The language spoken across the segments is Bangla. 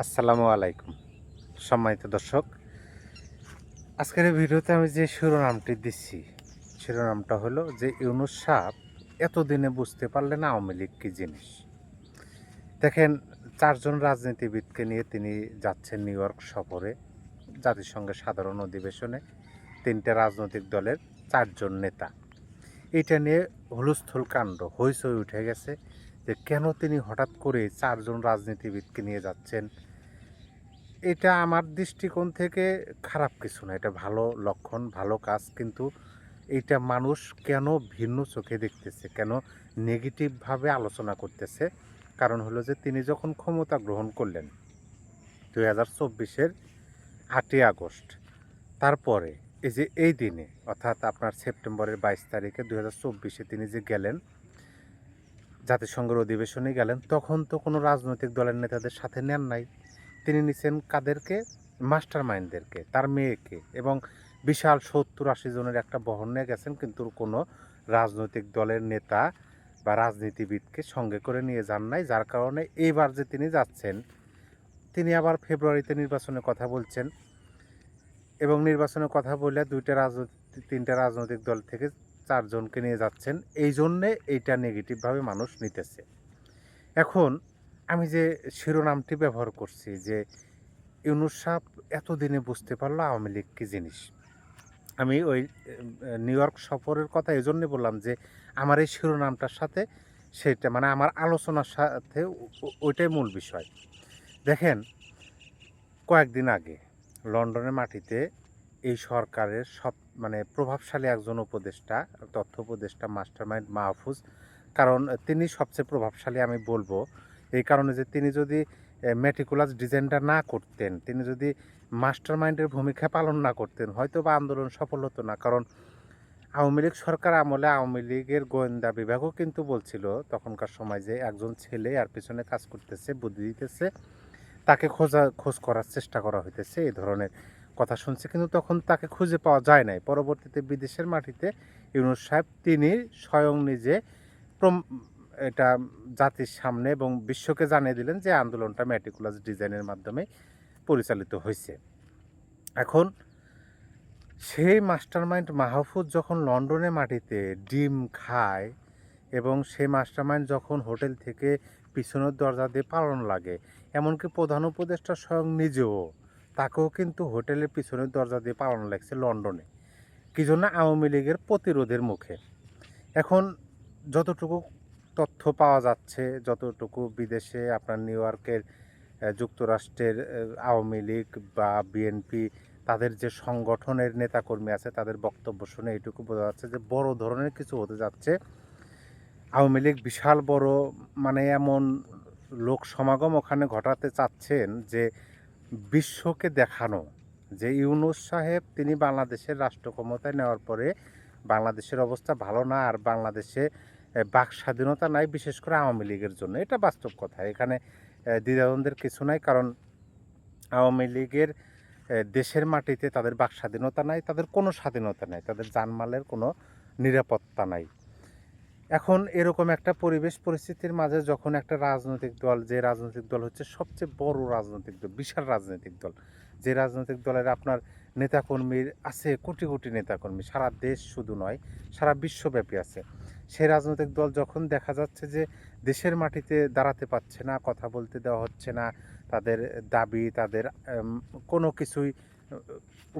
আসসালামু আলাইকুম। সম্মানিত দর্শক, আজকের ভিডিওতে আমি যে শিরোনামটি দিচ্ছি, শিরোনামটা হলো যে ইউনুস সাহ এতদিনে বুঝতে পারলেন আওয়ামী লীগ কী জিনিস। দেখেন, চারজন রাজনীতিবিদকে নিয়ে তিনি যাচ্ছেন নিউ ইয়র্ক সফরে, জাতিসংঘের সাধারণ অধিবেশনে তিনটে রাজনৈতিক দলের চারজন নেতা। এটা নিয়ে হুলস্থুল কাণ্ড, হইচই উঠে গেছে। যে কেন তিনি হঠাৎ করে চারজন রাজনীতিবিদকে নিয়ে যাচ্ছেন, এটা আমার দৃষ্টিকোণ থেকে খারাপ কিছু না। এটা ভালো লক্ষণ, ভালো কাজ, কিন্তু এইটা মানুষ কেন ভিন্ন চোখে দেখতেছে, কেন নেগেটিভভাবে আলোচনা করতেছে? কারণ হলো যে তিনি যখন ক্ষমতা গ্রহণ করলেন দুই হাজার চব্বিশের আটই আগস্ট, তারপরে এই যে এই দিনে, অর্থাৎ আপনার সেপ্টেম্বরের বাইশ তারিখে দুই তিনি যে গেলেন জাতিসংঘের অধিবেশনে গেলেন, তখন তো কোনো রাজনৈতিক দলের নেতাদের সাথে নেন নাই। তিনি নিছেন কাদেরকে? মাস্টার মাইন্ডদেরকে তার মেয়েকে। এবং বিশাল সত্তর আশি জনের একটা বহন নিয়ে গেছেন, কিন্তু কোনো রাজনৈতিক দলের নেতা বা রাজনীতিবিদকে সঙ্গে করে নিয়ে যান নাই, যার কারণে এইবার যে তিনি যাচ্ছেন, তিনি আবার ফেব্রুয়ারিতে নির্বাচনে কথা বলছেন। এবং নির্বাচনে কথা বললে দুইটা রাজনৈতিক, তিনটা রাজনৈতিক দল থেকে চারজনকে নিয়ে যাচ্ছেন এই জন্যে এইটা নেগেটিভভাবে মানুষ নিতেছে। এখন আমি যে শিরোনামটি ব্যবহার করছি যে ইউনুস সাহ এতদিনে বুঝতে পারল আওয়ামী লীগ কী জিনিস। আমি ওই নিউ ইয়র্ক সফরের কথা এই জন্যে বললাম যে আমার এই শিরোনামটার সাথে সেটা মানে আমার আলোচনার সাথে ওইটাই মূল বিষয়। দেখেন, কয়েকদিন আগে লন্ডনের মাটিতে এই সরকারের সব মানে প্রভাবশালী একজন উপদেষ্টা, তথ্য উপদেষ্টা মাস্টার মাইন্ড মাহফুজ। কারণ তিনি সবচেয়ে প্রভাবশালী আমি বলব। এই কারণে যে তিনি যদি মেটিকুলাস ডিজাইনটা না করতেন, তিনি যদি মাস্টার মাইন্ডের ভূমিকা পালন না করতেন হয়তো বা আন্দোলন সফল হতো না। কারণ আওয়ামী লীগ সরকার আমলে আওয়ামী লীগের গোয়েন্দা বিভাগও কিন্তু বলছিল তখনকার সময় যে একজন ছেলে আর পিছনে কাজ করতেছে, বুদ্ধি দিতেছে, তাকে খোঁজা, খোঁজ করার চেষ্টা করা হইতেছে, এই ধরনের কথা শুনছে, কিন্তু তখন তাকে খুঁজে পাওয়া যায় নাই। পরবর্তীতে বিদেশের মাটিতে ইউনুস সাহেব তিনি স্বয়ং নিজে এটা জাতির সামনে এবং বিশ্বকে জানিয়ে দিলেন যে আন্দোলনটা ম্যাটিকুলাস ডিজাইনের মাধ্যমে পরিচালিত হয়েছে। এখন সেই মাস্টারমাইন্ড মাহফুজ যখন লন্ডনে মাটিতে ডিম খায় এবং সেই মাস্টারমাইন্ড যখন হোটেল থেকে পিছনের দরজা দিয়ে পালন লাগে, এমনকি প্রধান উপদেষ্টা স্বয়ং নিজেও তাকেও কিন্তু হোটেলের পিছনের দরজা দিয়ে পালন লাগছে লন্ডনে। কি জন্য? আওয়ামী লীগের প্রতিরোধের মুখে। এখন যতটুকু তথ্য পাওয়া যাচ্ছে, যতটুকু বিদেশে আপনার নিউ ইয়র্কের যুক্তরাষ্ট্রের আওয়ামী লীগ বা বিএনপি, তাদের যে সংগঠনের নেতাকর্মী আছে, তাদের বক্তব্য শুনে এইটুকু বোঝা যাচ্ছে যে বড় ধরনের কিছু হতে যাচ্ছে। আওয়ামী লীগ বিশাল বড় মানে এমন লোক সমাগম ওখানে ঘটাতে চাচ্ছেন যে বিশ্বকে দেখানো যে ইউনুস সাহেব তিনি বাংলাদেশের রাষ্ট্র ক্ষমতায় নেওয়ার পরে বাংলাদেশের অবস্থা ভালো না আর বাংলাদেশে বাক স্বাধীনতা নাই, বিশেষ করে আওয়ামী লীগের জন্য। এটা বাস্তব কথা। এখানে দ্বিধাদ্বন্দ্বের কিছু নাই কারণ আওয়ামী লীগের দেশের মাটিতে তাদের বাক স্বাধীনতা নাই, তাদের কোনো স্বাধীনতা নাই, তাদের জানমালের কোনো নিরাপত্তা নাই। এখন এরকম একটা পরিবেশ পরিস্থিতির মাঝে যখন একটা রাজনৈতিক দল, যে রাজনৈতিক দল হচ্ছে সবচেয়ে বড় রাজনৈতিক দল, বিশাল রাজনৈতিক দল, যে রাজনৈতিক দলের আপনার নেতাকর্মীর আছে, কোটি কোটি নেতাকর্মী, সারা দেশ শুধু নয়, সারা বিশ্বব্যাপী আছে। সেই রাজনৈতিক দল যখন দেখা যাচ্ছে যে দেশের মাটিতে দাঁড়াতে পারছে না, কথা বলতে দেওয়া হচ্ছে না, তাদের দাবি, তাদের কোনো কিছুই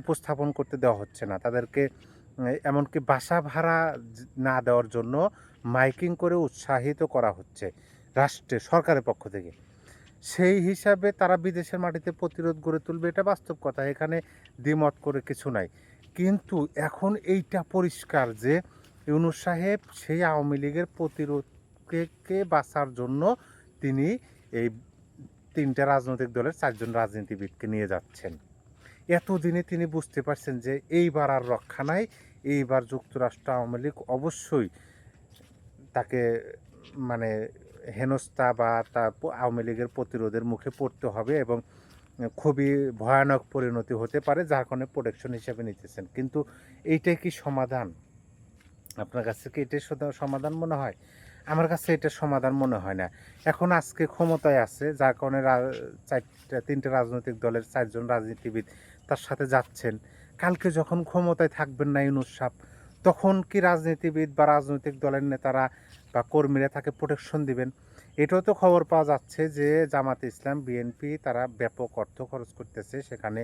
উপস্থাপন করতে দেওয়া হচ্ছে না, তাদেরকে এমনকি বাসা ভাড়া না দেওয়ার জন্য মাইকিং করে উৎসাহিত করা হচ্ছে রাষ্ট্রে সরকারের পক্ষ থেকে। সেই হিসাবে তারা বিদেশের মাটিতে প্রতিরোধ গড়ে তুলবে, এটা বাস্তব কথা, এখানে দ্বিমত করে কিছু নাই। কিন্তু এখন এইটা পরিষ্কার যে ইউনুস সাহেব সেই আওয়ামী লীগের প্রতিরোধকে বাঁচার জন্য তিনি এই তিনটা রাজনৈতিক দলের চারজন রাজনীতিবিদকে নিয়ে যাচ্ছেন। এতদিনে তিনি বুঝতে পারছেন যে এইবার আর রক্ষা নাই, এইবার যুক্তরাষ্ট্র আওয়ামী লীগ অবশ্যই তাকে মানে হেনস্থা বা তার আওয়ামী লীগের প্রতিরোধের মুখে পড়তে হবে এবং খুবই ভয়ানক পরিণতি হতে পারে, যার কারণে প্রোটেকশন হিসেবে নিতেছেন। কিন্তু এইটাই কি সমাধান? আপনার কাছে কি এটাই সমাধান মনে হয়? আমার কাছে এটা সমাধান মনে হয় না। এখন আজকে ক্ষমতায় আছে, যার কারণে চারটা, তিনটে রাজনৈতিক দলের চারজন রাজনীতিবিদ তার সাথে যাচ্ছেন। কালকে যখন ক্ষমতায় থাকবেন না ইউনুস সাহেব, তখন কি রাজনীতিবিদ বা রাজনৈতিক দলের নেতারা বা কর্মীরা তাকে প্রোটেকশন দিবেন? এটাও তো খবর পাওয়া যাচ্ছে যে জামাতে ইসলাম বিএনপি তারা ব্যাপক অর্থ খরচ করতেছে। সেখানে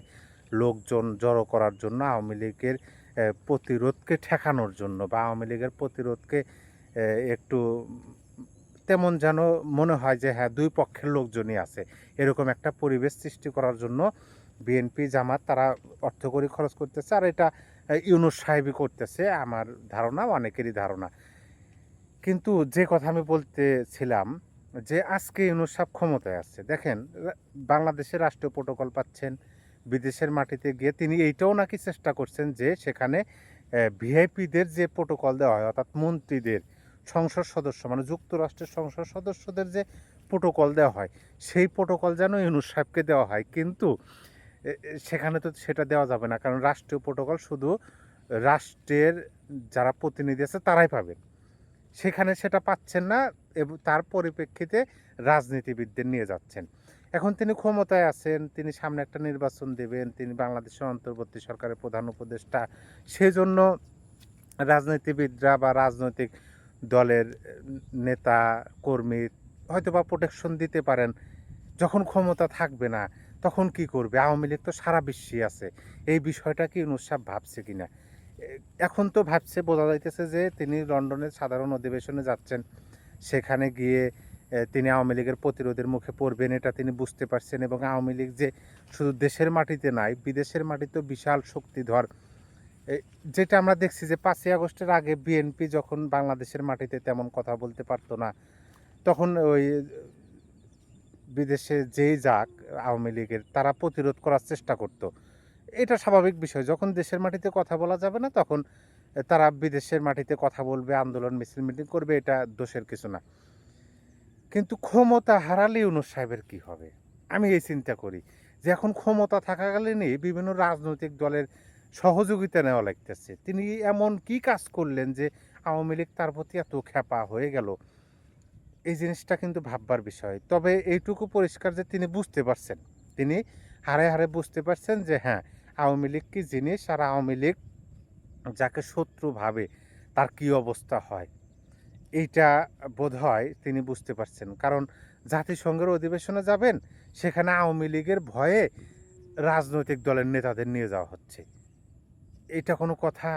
লোকজন জড়ো করার জন্য, আওয়ামী লীগের প্রতিরোধকে ঠেকানোর জন্য বা আওয়ামী লীগের প্রতিরোধকে একটু তেমন যেন মনে হয় যে হ্যাঁ দুই পক্ষের লোকজনই আছে। এরকম একটা পরিবেশ সৃষ্টি করার জন্য বিএনপি জামাত তারা অর্থকরী খরচ করতেছে আর এটা ইউনুস সাহেবই করতেছে, আমার ধারণা, অনেকেরই ধারণা। কিন্তু যে কথা আমি বলতেছিলাম যে আজকে ইউনুস সাহেব ক্ষমতায় আছে, দেখেন বাংলাদেশের রাষ্ট্রীয় প্রোটোকল পাচ্ছেন, বিদেশের মাটিতে গিয়ে তিনি এইটাও নাকি চেষ্টা করছেন যে সেখানে ভিআইপিদের যে প্রোটোকল দেওয়া হয়, অর্থাৎ মন্ত্রীদের, সংসদ সদস্য মানে যুক্তরাষ্ট্রের সংসদ সদস্যদের যে প্রোটোকল দেওয়া হয়, সেই প্রোটোকল যেন ইউনুস সাহেবকে দেওয়া হয়। কিন্তু সেখানে তো সেটা দেওয়া যাবে না। কারণ রাষ্ট্রীয় প্রোটোকল শুধু রাষ্ট্রের যারা প্রতিনিধি আছে তারাই পাবে। সেখানে সেটা পাচ্ছেন না এবং তার পরিপ্রেক্ষিতে রাজনীতিবিদদের নিয়ে যাচ্ছেন। এখন তিনি ক্ষমতায় আছেন, তিনি সামনে একটা নির্বাচন দেবেন, তিনি বাংলাদেশের অন্তর্বর্তী সরকারের প্রধান উপদেষ্টা। সেজন্য রাজনীতিবিদরা বা রাজনৈতিক দলের নেতা, কর্মী হয়তো বা প্রোটেকশন দিতে পারেন। যখন ক্ষমতা থাকবে না তখন কি করবে? আওয়ামী লীগ তো সারা বিশ্বে আছে। এই বিষয়টা কি ইউনুস ভাবছে কি না এখন তো ভাবছে, বোঝা যাইতেছে যে তিনি লন্ডনের সাধারণ অধিবেশনে যাচ্ছেন। সেখানে গিয়ে তিনি আওয়ামী লীগের প্রতিরোধের মুখে পড়বেন, এটা তিনি বুঝতে পারছেন এবং আওয়ামী লীগ যে শুধু দেশের মাটিতে নাই, বিদেশের মাটিতেও বিশাল শক্তিধর। যেটা আমরা দেখছি যে পাঁচই আগস্টের আগে বিএনপি যখন বাংলাদেশের মাটিতে তেমন কথা বলতে পারতো না, তখন ওই বিদেশে যেই যাক, আওয়ামী লীগের, তারা প্রতিরোধ করার চেষ্টা করত। এটা স্বাভাবিক বিষয়। যখন দেশের মাটিতে কথা বলা যাবে না, তখন তারা বিদেশের মাটিতে কথা বলবে, আন্দোলন, মিছিল, মিটিং করবে, এটা দোষের কিছু না। কিন্তু ক্ষমতা হারালে ইউনুস সাহেবের কি হবে? আমি এই চিন্তা করি যে এখন ক্ষমতা থাকাকালীনই বিভিন্ন রাজনৈতিক দলের সহযোগিতা নেওয়া লাগতেছে। তিনি এমন কি কাজ করলেন যে আওয়ামী লীগ তার প্রতি এত খ্যাপা হয়ে গেল? এই জিনিসটা কিন্তু ভাববার বিষয়। তবে এইটুকু পরিষ্কার যে তিনি বুঝতে পারছেন। তিনি হারে হারে বুঝতে পারছেন যে হ্যাঁ আওয়ামী লীগ কি জিনিস আর আওয়ামী লীগ যাকে শত্রু ভাবে তার কি অবস্থা হয়? এইটা বোধ হয় তিনি বুঝতে পারছেন। কারণ জাতিসংঘের অধিবেশনে যাবেন, সেখানে আওয়ামী লীগের ভয়ে রাজনৈতিক দলের নেতাদের নিয়ে যাওয়া হচ্ছে। এটা কোনো কথা?